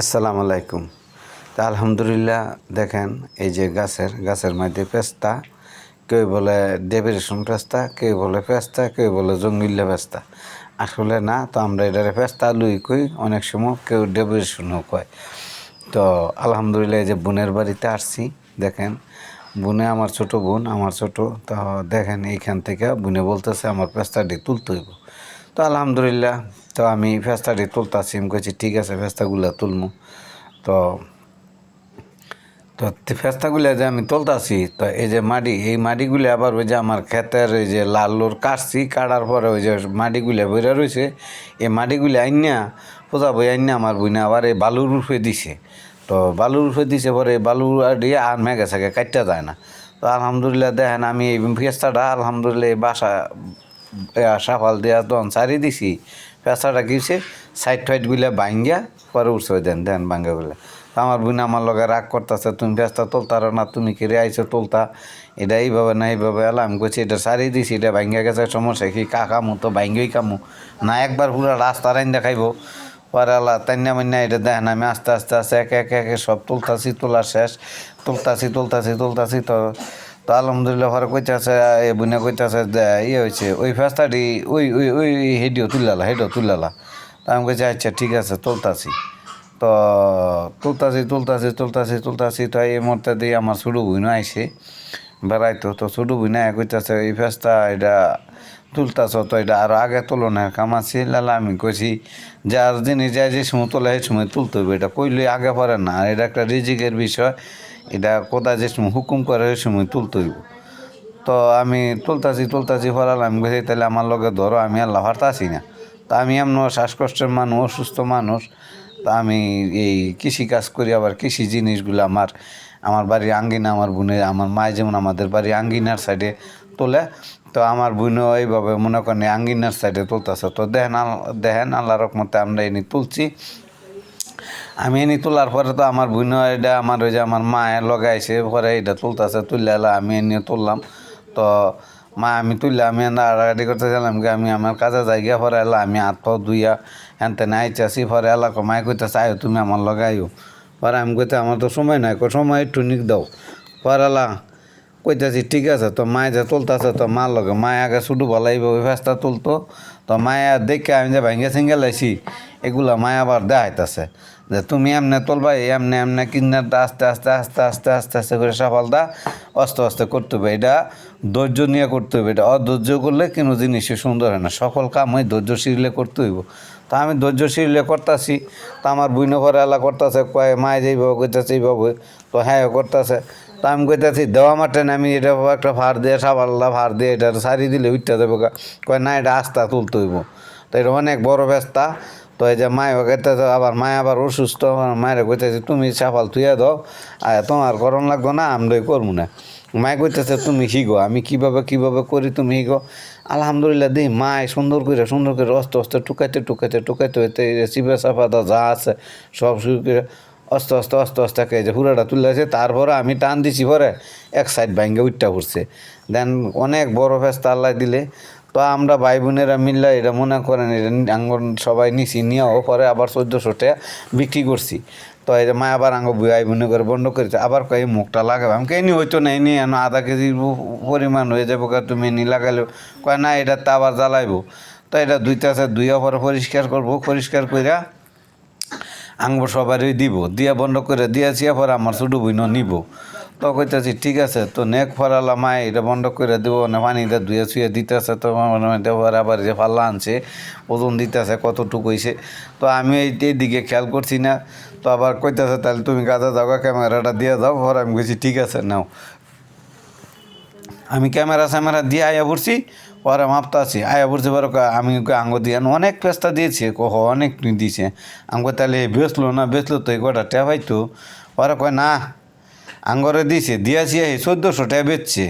আসসালামু আলাইকুম। তা আলহামদুলিল্লাহ, দেখেন এই যে গাছের গাছের মধ্যে পেস্তা, কেউ বলে ডেবিরেশন পেস্তা, কেউ বলে পেস্তা, কেউ বলে জঙ্গিল্লা পেস্তা। আসলে না, তো আমরা এটারে পেস্তা লুই কই, অনেক সময় কেউ ডেবিরেশনও কয়। তো আলহামদুলিল্লাহ এই যে বোনের বাড়িতে আসছি, দেখেন বোনে আমার ছোট বোন, আমার ছোট, তো দেখেন এইখান থেকে বোনে বলতেছে, আমার পেস্তাটি তুলতে হইব। তো আলহামদুলিল্লাহ, তো আমি ফেস্তাটি তুলতাছি। আমি কইছি, ঠিক আছে, ফেস্তাগুলো তুলমু। তো তো ফেস্তাগুলো যে আমি তুলতাছি, তো এই যে মাটি এই মাটিগুলো আবার ওই যে আমার ক্ষেতের ওই যে লাল লোর কাটছি, কাটার পরে ওই যে মাটিগুলো বেরা রয়েছে এই মাটিগুলো আইনা পোজা বই আইনা আমার বইনা আবার এই বালুর রূপে দিছে। তো বালুর রূপে দিছে পরে বালু দিয়ে আর মেঘে সাগে কাটতে যায় না। তো আলহামদুলিল্লাহ, দেখেন আমি এই ফেস্তাটা আলহামদুলিল্লাহ এই বাসা সাফাল দেওয়া তখন সারি দিছি। পেঁচাটা কিছে সাইড ফাইডগুলো ভাঙ্গিয়া পরে উঠছে দেন দেন ভাঙ্গাগুলো তো আমার বোন আমার লগে রাগ করতেছে, তুমি ব্যস্ত তুলতার না, তুমি কি আইছো তুলতা? এটা এইভাবে না, এইভাবে এলাম আমি কইছি এটা সারি দিছি, এটা ভাঙ্গা গেছে, সমস্যা কি? কাকামু তো ভাঙ্গই কামু না একবার পুরো রাস্তা রাইন দেখাইবো। পরে আল্লাহ তাইনা মান্না এটা দেখেন আমি আস্তে আস্তে আস্তে, একে একে একে সব তুলতাছি তোলা শেষ। তুলতাছি তুলতাছি তুলতাছি, তো তো আলহামদুলিল্লাহ পরে কইতাছে, এ বুনে কইতে আছে ইয়ে হয়েছে ওই ফেস্তাটি, ওই ওই ওই হেডিও তুললালা হেডিও তুললালা। তা আমি কইছি আচ্ছা ঠিক আছে, তুলতাছি। তো তুলতাছি তুলতাছি তুলতাছি তুলতাছি, তো এই মুহূর্তে দিয়ে আমার ছোটো বুনো আইসে বেড়াইতো, তো ছোটো বুনা কইতাছে, এই ফেস্তা, এটা তুলতাছ তো এটা আরও আগে তুলনার কাম আছে, লালা আমি কইছি, যার জিনিস যায় যে সময় তোলা সেই সময় তুলতে হবে এটা কইলে আগে পরে না। আর এটা একটা রিজিকের বিষয়, এটা কোথায় যে সময় হুকুম করে ওই সময় তুলতে হইব। তো আমি তুলতাছি তুলতাছি ফরাল আমি গেছি তাহলে আমার লগে ধরো, আমি আর আল্লাহ হারতাছি না। তা আমি এমন শ্বাসকষ্টের মানুষ, অসুস্থ মানুষ, তা আমি এই কৃষি কাজ করি, আবার কৃষি জিনিসগুলো আমার আমার বাড়ির আঙ্গিনা, আমার বোনের, আমার মায় যেমন আমাদের বাড়ির আঙ্গিনার সাইডে তোলে তো আমার বোনও এইভাবে মনে করেন আঙ্গিনার সাইডে তুলতেছে। তো দেখেন আল- দেখেন আল্লাহ রকমতে আমরা এনে তুলছি। আমি এনে তোলার পরে তো আমার বোন এটা, আমার ওই যে আমার মায়ের লগাইছে পরে এটা তুলতেছে তুললে আমি এনে তুললাম। তো মা আমি তুললে আমি আড়াগাড়ি করতে গেলাম কি আমি আমার কাজে যাই গিয়া পরে এলা আমি হাত ধুইয়া হ্যানতে নাইচাছি পরে এলা মায় কইতেছে, আয়ো তুমি আমার লগাইও পরে আমি কইতে, আমার তো সময় নাই সময় একটু নিক দাও। পরে এলা কইতাছি, ঠিক আছে, তো মায়ে যে তুলতেছে, তো মার লগে মায় আগে শুধু বলাইব ওই ফেসটা তুলতো। তো মায়া দেখে আমি যে ভাঙ্গে সিঙ্গে লাইছি, এগুলা মায়া আবার দেখাইতেছে। যে তুমি এমনে তুলবা এমনে এমনে কিনারটা আস্তে আস্তে আস্তে আস্তে আস্তে আস্তে করে সফলতা আস্তে আস্তে করতে হবে। এটা ধৈর্য নিয়ে করতে হবে। এটা অধৈর্য করলে কোনো জিনিসই সুন্দর হয় না। সকল কাম ওই ধৈর্যশীলে করতে হইব। তো আমি ধৈর্যশীলে করতেছি, তা আমার বুইনো ঘরে এলা করতেছে, কয় মায় যেইভাবে করতেছে এইভাবে তো হ্যাঁ করতেছে। তা আমি কইতেছি, দেওয়া মাঠে আমি এটা একটা ভার দিয়ে, সাবাল্লা ভার দিয়ে এটা সারি দিলে উঠতে দেবো। কয় না, এটা আস্তা তুলতে হইব। তো এটা অনেক বড় ব্যস্তা। তো এই যে মায় কইতেছে, আবার মায় আবার অসুস্থ মায়ের কইতেছে, তুমি সাফাল থুয়ে দাও আর তোমার গরম লাগবো না, আমরাই করব না। মায় কইতেছে, তুমি শিখো, আমি কীভাবে কীভাবে করি তুমি শিখো? আলহামদুলিল্লাহ, দিই, মায় সুন্দর করে সুন্দর করে অস্তে অস্তে, টুকাইতে টুকাইতে টুকাইতে, হইতে চিপে চাপাতা যা আছে, সব শুরু করে আস্তে আস্তে আস্তে এই যে হুড়াটা তুলেছে তারপরে আমি টান দিছি পরে এক সাইড ভাঙ্গে উঠটা পড়ছে দেন অনেক বড় ফেস্তা আল্লাহ দিলে, তো আমরা ভাই বোনেরা মিললে এটা মনে করেন এটা আঙ্গন সবাই নিছি, নিয়েও, পরে আবার চোদ্দোশো টাকা বিক্রি করছি। তো এই মা আবার আঙ্গ বুয়াই মনে করে বন্ধ করেছে আবার কয়ে মুখটা লাগাবে। আমি কেনি হইতো না এনে এনে আধা কেজি পরিমাণ হয়ে যাব কা তুমি নি লাগালেও। কয় না এটা তো আবার জ্বালাইবো। তো এটা দুইটা আছে, দুই অপর পরিষ্কার করব পরিষ্কার কইরা আঙ্গ সবারই দিব, দিয়া বন্ধ করে দিয়েছি পরে আমার ছোটো বইন নিব। তো কইতেছি, ঠিক আছে, তো নেক ফরালা মাই, এটা বন্ধ করে দিব, না পানিটা ধুয়ে ছুয়ে দিতেছে তো দেওয়ার আবার যে পাল্লা আনছে, ওজন দিতেছে কতটুকু হয়েছে তো আমি এই দিকে খেয়াল করছি না, তো আবার কইতেছে, তাহলে তুমি কাজে যাও ক্যামেরাটা দিয়ে দাও, পরে আমি কইছি, ঠিক আছে, নাও। আমি ক্যামেরা স্যামেরা দিয়ে আয়া পড়ছি, পরে মাপতাছি আয়া পড়ছি কয়, আমি ওকে আঙ্গ দিয়ে অনেক পেস্তা দিয়েছি, কহ, অনেক দিয়েছে আমাকে তাহলে বেচলো না, বেচলো তো এই কটা টেয়া পাইতো পরে কয়, না আঙ্গরে দিছে দিয়েছি চোদ্দোশো টাকা বেচছে।